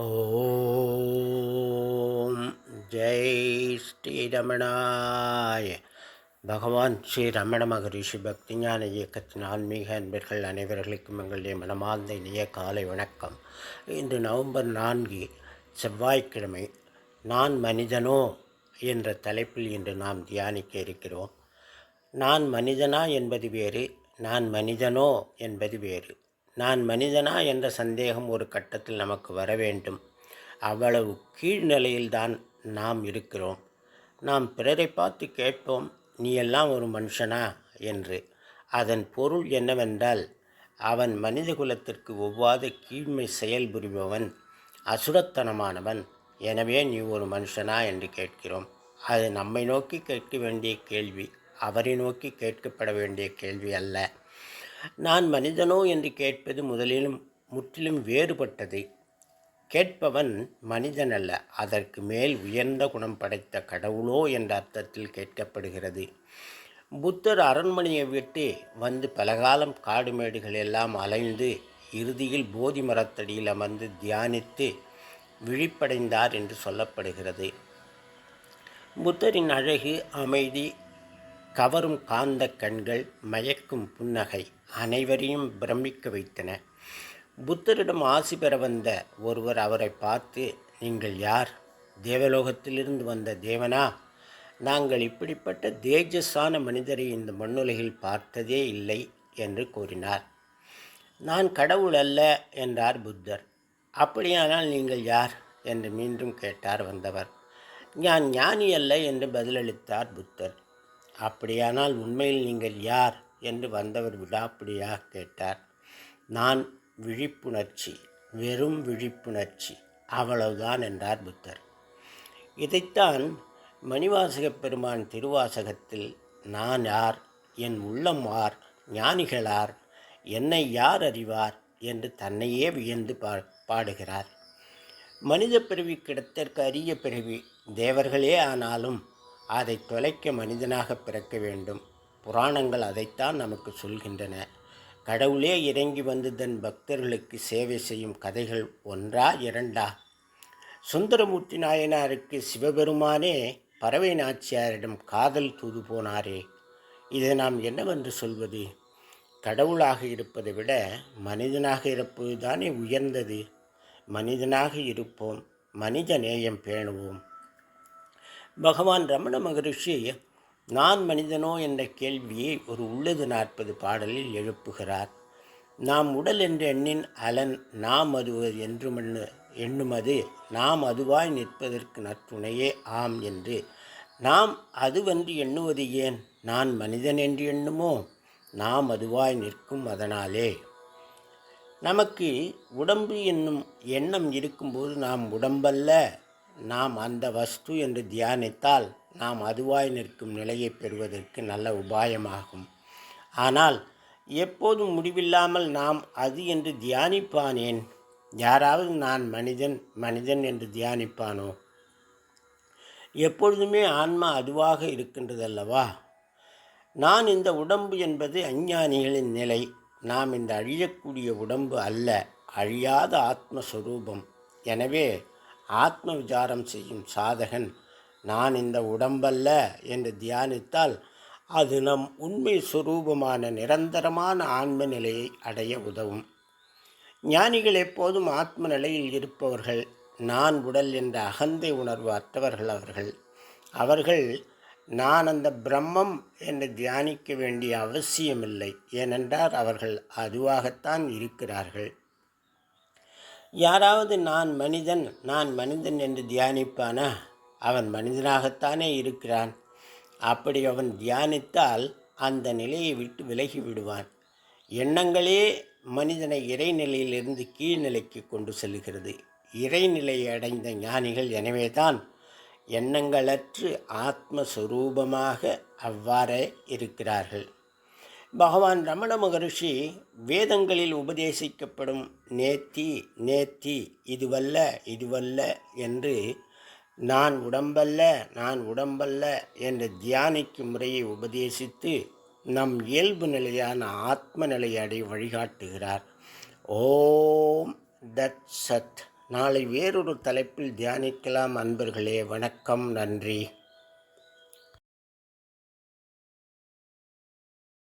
ஓம் ஜெய் ஸ்ரீரமணாய பகவான் ஸ்ரீ ரமண மகரிஷி பக்தி ஞான இயக்கத்தின் ஆன்மீக அன்பர்கள் அனைவர்களுக்கும் எங்களுடைய மனமார்ந்த இனிய காலை வணக்கம். இன்று நவம்பர் நான்கு செவ்வாய்க்கிழமை நான் மனிதனோ என்ற தலைப்பில் இன்று நாம் தியானிக்க இருக்கிறோம். நான் மனிதனா என்பது வேறு நான் மனிதனோ என்பது வேறு. நான் மனிதனா என்ற சந்தேகம் ஒரு கட்டத்தில் நமக்கு வர வேண்டும். அவ்வளவு கீழ்நிலையில்தான் நாம் இருக்கிறோம். நாம் பிறரை பார்த்து கேட்போம் நீ எல்லாம் ஒரு மனுஷனா? என்று. அதன் பொருள் என்னவென்றால் அவன் மனித குலத்திற்கு ஒவ்வாத கீழ்மை செயல் புரிபவன் அசுரத்தனமானவன் எனவே நீ ஒரு மனுஷனா என்று கேட்கிறோம். அது நம்மை நோக்கி கேட்க வேண்டிய கேள்வி அவரை நோக்கி கேட்கப்பட வேண்டிய கேள்வி அல்ல. நான் மனிதனோ என்று கேட்பது முதலிலும் முற்றிலும் வேறுபட்டது. கேட்பவன் மனிதன் அல்ல அதற்கு மேல் உயர்ந்த குணம் படைத்த கடவுளோ என்ற அர்த்தத்தில் கேட்கப்படுகிறது. புத்தர் அரண்மனையை விட்டு வந்து பலகாலம் காடுமேடுகள் எல்லாம் அலைந்து இறுதியில் போதி மரத்தடியில் அமர்ந்து தியானித்து விழிப்படைந்தார் என்று சொல்லப்படுகிறது. புத்தரின் அழகு அமைதி கவரும் காந்த கண்கள் மயக்கும் புன்னகை அனைவரையும் பிரமிக்க வைத்தன. புத்தரிடம் ஆசி பெற வந்த ஒருவர் அவரை பார்த்து நீங்கள் யார்? தேவலோகத்திலிருந்து வந்த தேவனா? நாங்கள் இப்படிப்பட்ட தேஜஸான மனிதரை இந்த மண்ணுலகில் பார்த்ததே இல்லை என்று கூறினார். நான் கடவுள் அல்ல என்றார் புத்தர். அப்படியானால் நீங்கள் யார்? என்று மீண்டும் கேட்டார் வந்தவர். நான் ஞானி அல்ல என்று பதிலளித்தார் புத்தர். அப்படியானால் உண்மையில் நீங்கள் யார்? என்று வந்தவர் விடாப்பிடியாக கேட்டார். நான் விழிப்புணர்ச்சி வெறும் விழிப்புணர்ச்சி அவ்வளவுதான் என்றார் புத்தர். இதைத்தான் மணிவாசக பெருமான் திருவாசகத்தில் நான் யார்? என் உள்ளம் ஆர் ஞானிகளார் என்னை யார் அறிவார்? என்று தன்னையே வியந்து பா பாடுகிறார். மனித பிறவி கிடத்திற்கு அரிய பிறவி தேவர்களே ஆனாலும் அதை தொலைக்க மனிதனாக பிறக்க வேண்டும். புராணங்கள் அதைத்தான் நமக்கு சொல்கின்றன. கடவுளே இறங்கி வந்து தன் பக்தர்களுக்கு சேவை செய்யும் கதைகள் ஒன்றா இரண்டா? சுந்தரமூர்த்தி நாயனாருக்கு சிவபெருமானே பறவை நாச்சியாரிடம் காதல் தூது போனாரே. இதை நாம் என்னவென்று சொல்வது? கடவுளாக இருப்பதை விட மனிதனாக இருப்பது தானே உயர்ந்தது. மனிதனாக இருப்போம். மனித நேயம் பேணுவோம். பகவான் ரமண மகரிஷி நான் மனிதனோ? என்ற கேள்வியை ஒரு உள்ளது நாற்பது பாடலில் எழுப்புகிறார். நாம் உடல் என்ற எண்ணின் அலன் நாம் அதுவது என்று மண்ணு எண்ணுமது நாம் அதுவாய் நிற்பதற்கு நற்றுணையே ஆம் என்று. நாம் அதுவென்று எண்ணுவது ஏன்? நான் மனிதன் என்று எண்ணுமோ? நாம் அதுவாய் நிற்கும் அதனாலே. நமக்கு உடம்பு என்னும் எண்ணம் இருக்கும்போது நாம் உடம்பல்ல. நாம் அந்த வஸ்து என்று தியானித்தால் நாம் அதுவாய் நிற்கும் நிலையை பெறுவதற்கு நல்ல உபாயமாகும். ஆனால் எப்போதும் முடிவில்லாமல் நாம் அது என்று தியானிப்பானேன்? யாராவது நான் மனிதன் மனிதன் என்று தியானிப்பானோ? எப்பொழுதுமே ஆன்மா அதுவாக இருக்கின்றதல்லவா? நான் இந்த உடம்பு என்பது அஞ்ஞானிகளின் நிலை. நாம் இந்த அழியக்கூடிய உடம்பு அல்ல அழியாத ஆத்மஸ்வரூபம் எனவே ஆத்ம விசாரம் செய்யும் சாதகன். நான் இந்த உடம்பல்ல என்று தியானித்தால் அது நம் உண்மை சுரூபமான நிரந்தரமான ஆன்ம நிலையை அடைய உதவும். ஞானிகள் எப்போதும் ஆத்ம நிலையில் இருப்பவர்கள். நான் உடல் என்ற அகந்தை உணர்வு அற்றவர்கள் அவர்கள். அவர்கள் நான் அந்த பிரம்மம் என்று தியானிக்க வேண்டிய அவசியமில்லை. ஏனென்றால் அவர்கள் அதுவாகத்தான் இருக்கிறார்கள். யாராவது நான் மனிதன் நான் மனிதன் என்று தியானிப்பானா? அவன் மனிதனாகத்தானே இருக்கிறான். அப்படி அவன் தியானித்தால் அந்த நிலையை விட்டு விலகி விடுவான். எண்ணங்களே மனிதனை இறைநிலையிலிருந்து கீழ்நிலைக்கு கொண்டு செல்கிறது. இறைநிலையை அடைந்த ஞானிகள் எனவேதான் எண்ணங்களற்று ஆத்மஸ்வரூபமாக அவ்வாறே இருக்கிறார்கள். பகவான் ரமண மகரிஷி வேதங்களில் உபதேசிக்கப்படும் நேத்தி நேத்தி இதுவல்ல இதுவல்ல என்று நான் உடம்பல்ல நான் உடம்பல்ல என்று தியானிக்கும் முறையை உபதேசித்து நம் இயல்பு நிலையான ஆத்ம நிலையை அடைய வழிகாட்டுகிறார். ஓம் தத் சத். நாளை வேறொரு தலைப்பில் தியானிக்கலாம் அன்பர்களே. வணக்கம். நன்றி.